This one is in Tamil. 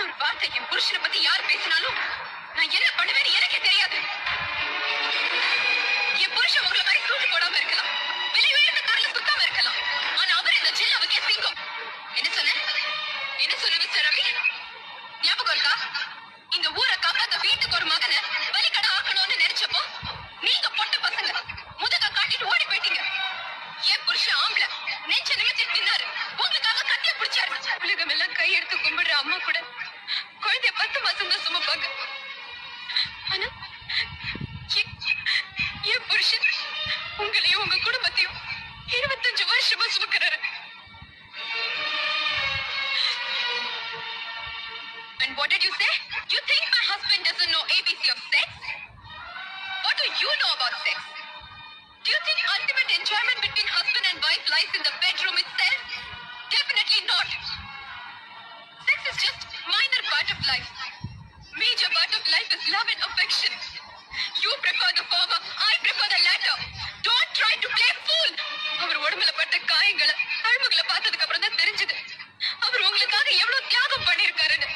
இன்னொரு வார்த்தை என் புருஷனை பத்தி யார் பேசினாலும் நான் என்ன பண்ணுவேன்னு எனக்கே தெரியாது. என் புருஷன் உங்களை மாதிரி தூக்கு போடாம இருக்கலாம். விலை உயர்ந்த கார்ல சுத்தாம இருக்கலாம். ஆனா அவர் இந்த ஜில்லாவுக்கே சிங்கம். என்ன சொன்ன? என்ன சொன்ன மிஸ்டர் ரவி? ஞாபகம் இருக்கா? இந்த ஊரை காப்பாத்த வீட்டுக்கு ஒரு மகனை பலிக்கடை ஆக்கணும்னு நினைச்சப்போ நீங்க பொட்ட பசங்க. முதுக காட்டிட்டு ஓடி போயிட்டீங்க. என் புருஷன் ஆம்பளை. நெஞ்ச நிமித்தி நின்னாரு. உங்களுக்காக கத்திய பிடிச்சாரு. உலகம் எல்லாம் கையெடுத்து கும்பிடுற அம்மா குழந்தைய பத்து மாசம் தான் சுமப்பாங்க ஆனா என்- என் புருஷன் உங்களையும் உங்க குடும்பத்தையும் இருபத்தஞ்சு வருஷமா சுமக்கிறாரு And what did you say? You think my husband doesn't know ABC of sex? What do you know about sex? Do you think ultimate enjoyment between husband and wife lies in the bedroom itself? Definitely not. Sex is just minor part of life. part of life is love and affection. You prefer the former, I prefer the latter. Don't try to play fool. அவர் உடம்புல பட்ட காயங்களை அழும்புகளை பார்த்ததுக்கு அப்புறம் தான் தெரிஞ்சது அவர் உங்களுக்காக எவ்வளவு தியாகம் பண்ணிருக்காருன்னு